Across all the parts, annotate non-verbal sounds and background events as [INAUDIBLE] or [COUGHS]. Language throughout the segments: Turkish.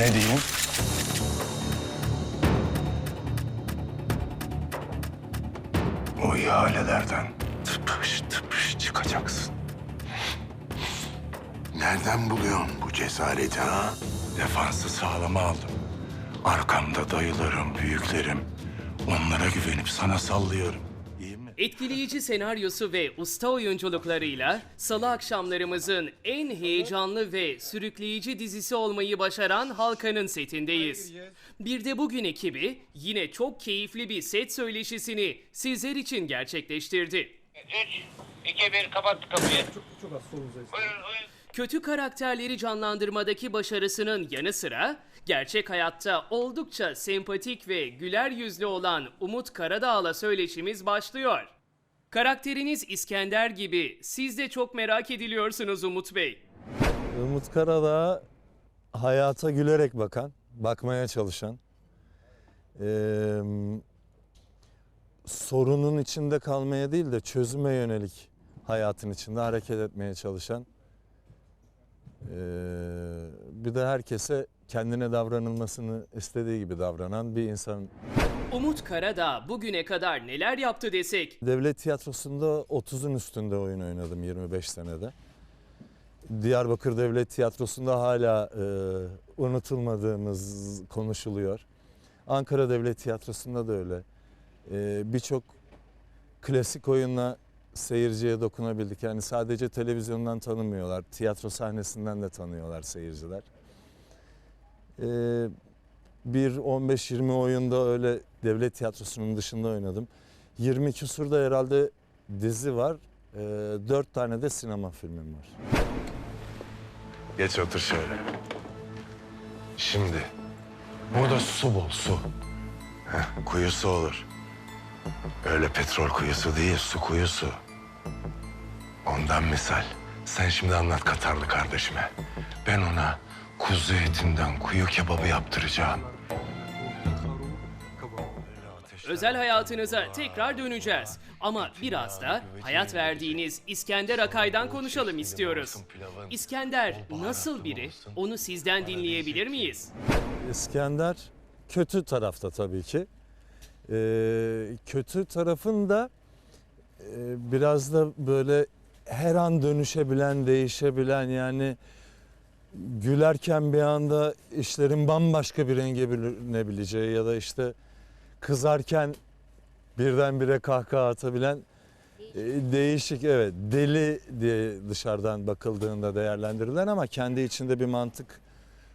Ne diyeyim? O ihalelerden tıpış tıpış çıkacaksın. Nereden buluyorsun bu cesareti ha? Defansı sağlama aldım. Arkamda dayılarım, büyüklerim. Onlara güvenip sana sallıyorum. Etkileyici senaryosu ve usta oyunculuklarıyla salı akşamlarımızın en heyecanlı ve sürükleyici dizisi olmayı başaran Halkan'ın setindeyiz. Bir de bugün ekibi yine çok keyifli bir set söyleşisini sizler için gerçekleştirdi. 3, 2, 1 kapat kapıyı. Çok, az Buyurun, buyurun. Kötü karakterleri canlandırmadaki başarısının yanı sıra gerçek hayatta oldukça sempatik ve güler yüzlü olan Umut Karadağ'la söyleşimiz başlıyor. Karakteriniz İskender gibi siz de çok merak ediliyorsunuz Umut Bey. Umut Karadağ hayata gülerek bakan, bakmaya çalışan, eee, sorunun içinde kalmaya değil de çözüme yönelik hayatın içinde hareket etmeye çalışan, eee, bir de herkese kendine davranılmasını istediği gibi davranan bir insan. Umut Karadağ bugüne kadar neler yaptı desek Devlet tiyatrosunda 30'un üstünde oyun oynadım 25 senede. Diyarbakır Devlet Tiyatrosu'nda hala e, unutulmadığımız konuşuluyor. Ankara Devlet Tiyatrosu'nda da öyle. E, Birçok klasik oyunla seyirciye dokunabildik. Yani sadece televizyondan tanımıyorlar, tiyatro sahnesinden de tanıyorlar seyirciler. E, bir 15-20 oyunda öyle devlet tiyatrosunun dışında oynadım. 20 küsurda herhalde dizi var. E, 4 tane de sinema filmim var. Geç otur şöyle. Şimdi burada su bol su. Heh, kuyusu olur. Öyle petrol kuyusu değil su kuyusu. Ondan misal. Sen şimdi anlat Katarlı kardeşime. Ben ona kuzu etinden kuyu kebabı yaptıracağım. özel hayatınıza tekrar döneceğiz. Ama biraz da hayat verdiğiniz İskender Akay'dan konuşalım istiyoruz. İskender nasıl biri? Onu sizden dinleyebilir miyiz? İskender kötü tarafta tabii ki. Ee, kötü tarafın da e, biraz da böyle her an dönüşebilen, değişebilen yani gülerken bir anda işlerin bambaşka bir renge bürünebileceği ya da işte kızarken birdenbire kahkaha atabilen e, değişik evet deli diye dışarıdan bakıldığında değerlendirilen ama kendi içinde bir mantık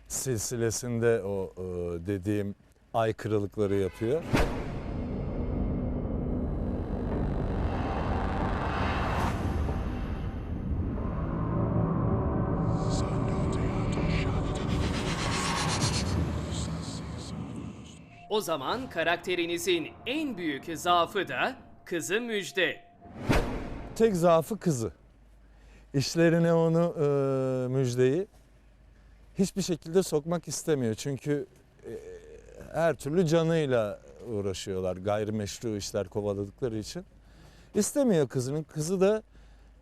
silsilesinde o e, dediğim aykırılıkları yapıyor. O zaman karakterinizin en büyük zaafı da kızı Müjde. Tek zaafı kızı. İşlerine onu e, müjdeyi hiçbir şekilde sokmak istemiyor. Çünkü e, her türlü canıyla uğraşıyorlar gayrimeşru işler kovaladıkları için. İstemiyor kızının. Kızı da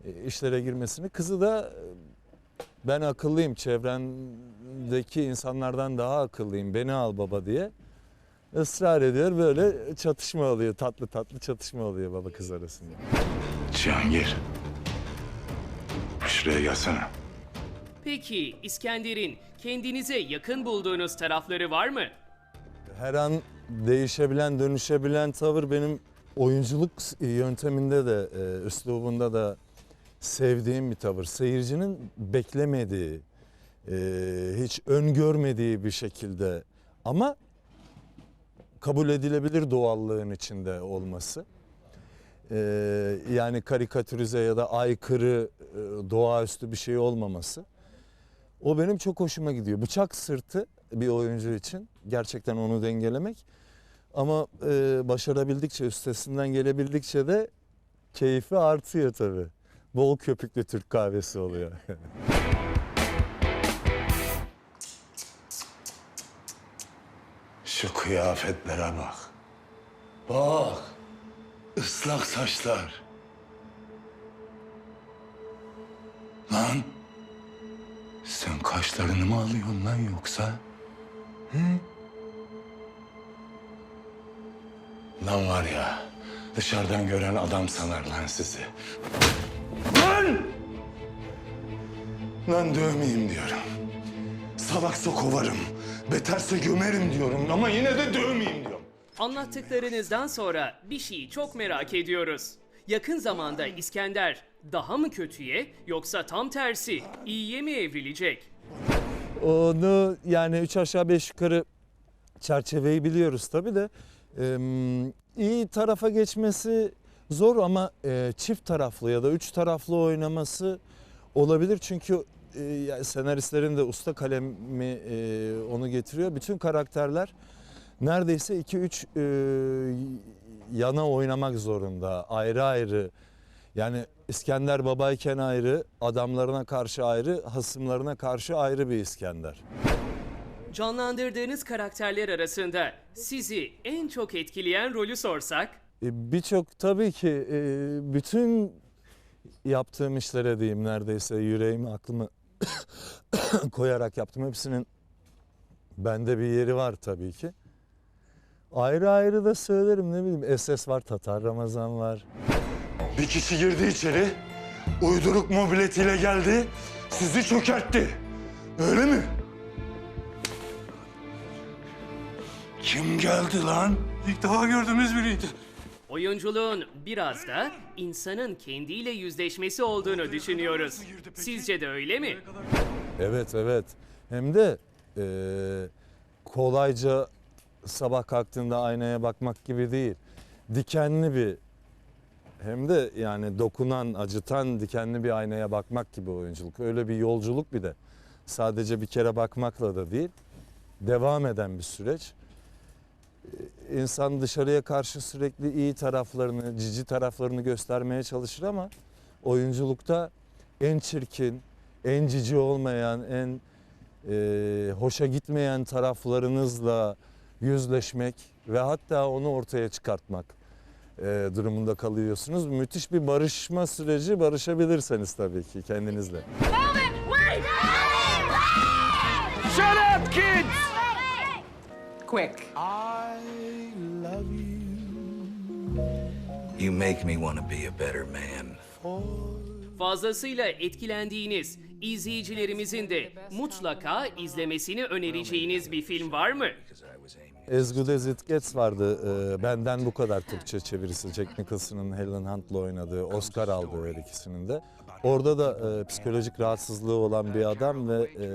e, işlere girmesini. Kızı da e, ben akıllıyım çevrendeki insanlardan daha akıllıyım beni al baba diye ısrar ediyor. Böyle çatışma oluyor tatlı tatlı çatışma oluyor baba kız arasında. Cihangir. Şuraya gelsene. Peki İskender'in kendinize yakın bulduğunuz tarafları var mı? her an değişebilen, dönüşebilen tavır benim oyunculuk yönteminde de, e, üslubunda da sevdiğim bir tavır. Seyircinin beklemediği, e, hiç öngörmediği bir şekilde ama kabul edilebilir doğallığın içinde olması. E, yani karikatürize ya da aykırı, e, doğaüstü bir şey olmaması. O benim çok hoşuma gidiyor. Bıçak sırtı bir oyuncu için gerçekten onu dengelemek. Ama e, başarabildikçe, üstesinden gelebildikçe de keyfi artıyor tabii. Bol köpüklü Türk kahvesi oluyor. [LAUGHS] Şu kıyafetlere bak. Bak. Islak saçlar. Lan. Sen kaşlarını mı alıyorsun lan yoksa? Lan var ya, dışarıdan gören adam sanar lan sizi. Lan! Lan dövmeyeyim diyorum. Salaksa kovarım, beterse gömerim diyorum ama yine de dövmeyeyim diyorum. Anlattıklarınızdan sonra bir şeyi çok merak ediyoruz. Yakın zamanda İskender daha mı kötüye yoksa tam tersi iyiye mi evrilecek? Onu yani üç aşağı beş yukarı çerçeveyi biliyoruz tabii de Em, iyi tarafa geçmesi zor ama e, çift taraflı ya da üç taraflı oynaması olabilir çünkü e, senaristlerin de usta kalemi e, onu getiriyor. Bütün karakterler neredeyse 2-3 e, yana oynamak zorunda. Ayrı ayrı. Yani İskender babayken ayrı, adamlarına karşı ayrı, hasımlarına karşı ayrı bir İskender. Canlandırdığınız karakterler arasında sizi en çok etkileyen rolü sorsak? E, Birçok tabii ki e, bütün yaptığım işlere diyeyim neredeyse yüreğimi aklımı [COUGHS] koyarak yaptım. Hepsinin bende bir yeri var tabii ki. Ayrı ayrı da söylerim ne bileyim SS var, Tatar Ramazan var. Bir kişi girdi içeri, uyduruk mobiletiyle geldi, sizi çökertti. Öyle mi? Kim geldi lan? İlk defa gördüğümüz biriydi. Oyunculuğun biraz da insanın kendiyle yüzleşmesi olduğunu düşünüyoruz. Sizce de öyle mi? Evet evet. Hem de e, kolayca sabah kalktığında aynaya bakmak gibi değil. Dikenli bir hem de yani dokunan, acıtan dikenli bir aynaya bakmak gibi oyunculuk. Öyle bir yolculuk bir de. Sadece bir kere bakmakla da değil. Devam eden bir süreç. Ee, İnsan dışarıya karşı sürekli iyi taraflarını, cici taraflarını göstermeye çalışır ama oyunculukta en çirkin, en cici olmayan, en e, hoşa gitmeyen taraflarınızla yüzleşmek ve hatta onu ortaya çıkartmak e, durumunda kalıyorsunuz. Müthiş bir barışma süreci, barışabilirseniz tabii ki kendinizle. Shut Quick. You make me want to be a better man. Fazlasıyla etkilendiğiniz, izleyicilerimizin de mutlaka izlemesini önereceğiniz bir film var mı? As Good As It Gets vardı. e, benden bu kadar Türkçe çevirisi. Jack Nicholson'ın Helen Hunt'la oynadığı, Oscar aldığı her ikisinin de. Orada da e, psikolojik rahatsızlığı olan bir adam ve e,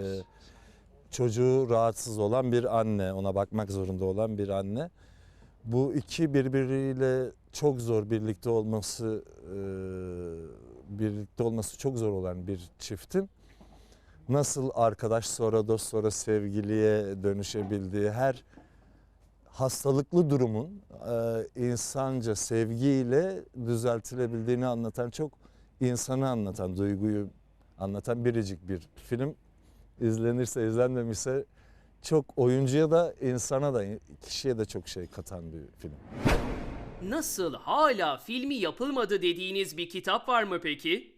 çocuğu rahatsız olan bir anne, ona bakmak zorunda olan bir anne. Bu iki birbiriyle çok zor birlikte olması, e, birlikte olması çok zor olan bir çiftin nasıl arkadaş sonra dost sonra sevgiliye dönüşebildiği her hastalıklı durumun e, insanca sevgiyle düzeltilebildiğini anlatan çok insanı anlatan, duyguyu anlatan biricik bir film. İzlenirse izlenmemişse çok oyuncuya da insana da kişiye de çok şey katan bir film. Nasıl hala filmi yapılmadı dediğiniz bir kitap var mı peki?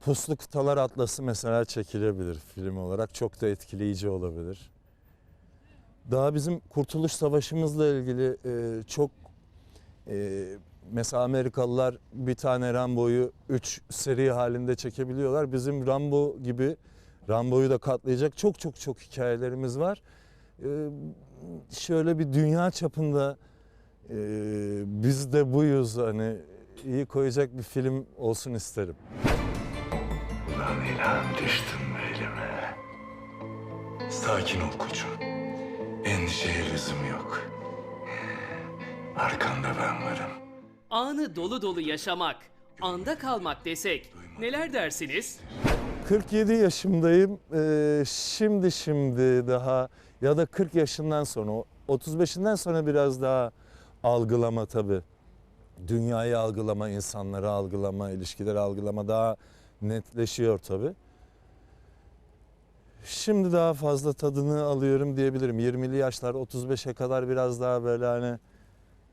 Puslu Kıtalar Atlası mesela çekilebilir film olarak. Çok da etkileyici olabilir. Daha bizim Kurtuluş Savaşımızla ilgili e, çok e, mesela Amerikalılar bir tane Rambo'yu üç seri halinde çekebiliyorlar. Bizim Rambo gibi Rambo'yu da katlayacak çok çok çok hikayelerimiz var. E, şöyle bir dünya çapında e, biz de buyuz hani iyi koyacak bir film olsun isterim. Lan ilan düştün mü elime? Sakin ol koçum. Endişeye lüzum yok. Arkanda ben varım. Anı dolu dolu yaşamak, anda kalmak desek neler dersiniz? 47 yaşımdayım. Ee, şimdi şimdi daha ya da 40 yaşından sonra 35'inden sonra biraz daha algılama tabii. Dünyayı algılama, insanları algılama, ilişkileri algılama daha netleşiyor tabii. Şimdi daha fazla tadını alıyorum diyebilirim. 20'li yaşlar 35'e kadar biraz daha böyle hani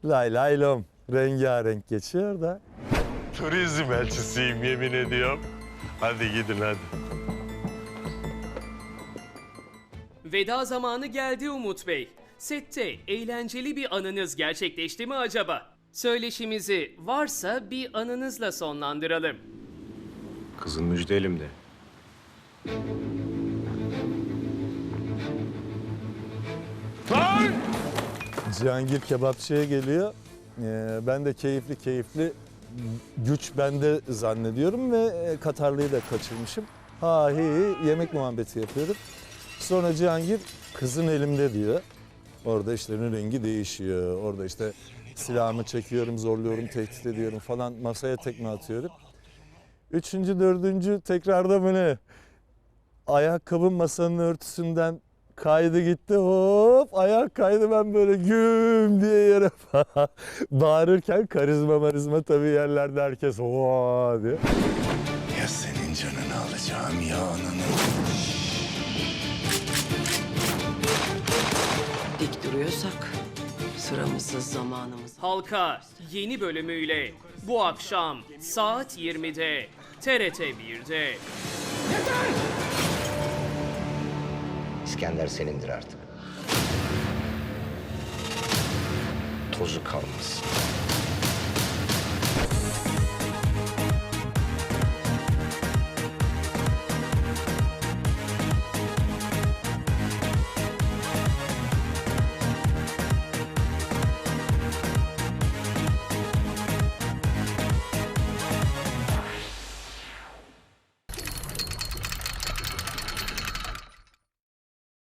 lay lay lom rengarenk geçiyor da Turizm elçisiyim yemin ediyorum. Hadi gidin hadi. Veda zamanı geldi Umut Bey. Sette eğlenceli bir anınız gerçekleşti mi acaba? Söyleşimizi varsa bir anınızla sonlandıralım. Kızın müjde elimde. Cihangir kebapçıya geliyor. Ee, ben de keyifli keyifli güç bende zannediyorum ve e, Katarlı'yı da kaçırmışım. Ha hi hi yemek muhabbeti yapıyorduk. Sonra Cihangir kızın elimde diyor. Orada işlerin rengi değişiyor. Orada işte silahımı çekiyorum, zorluyorum, tehdit ediyorum falan masaya tekme atıyorum. Üçüncü, dördüncü tekrarda ne? Ayakkabım masanın örtüsünden kaydı gitti hop ayak kaydı ben böyle güm diye yere [LAUGHS] bağırırken karizma marizma tabii yerlerde herkes ooo diye. Ya senin canını alacağım ya ananı. Dik duruyorsak sıramızı zamanımız. Halka yeni bölümüyle bu akşam saat 20'de TRT 1'de. İskender senindir artık. Tozu kalmasın.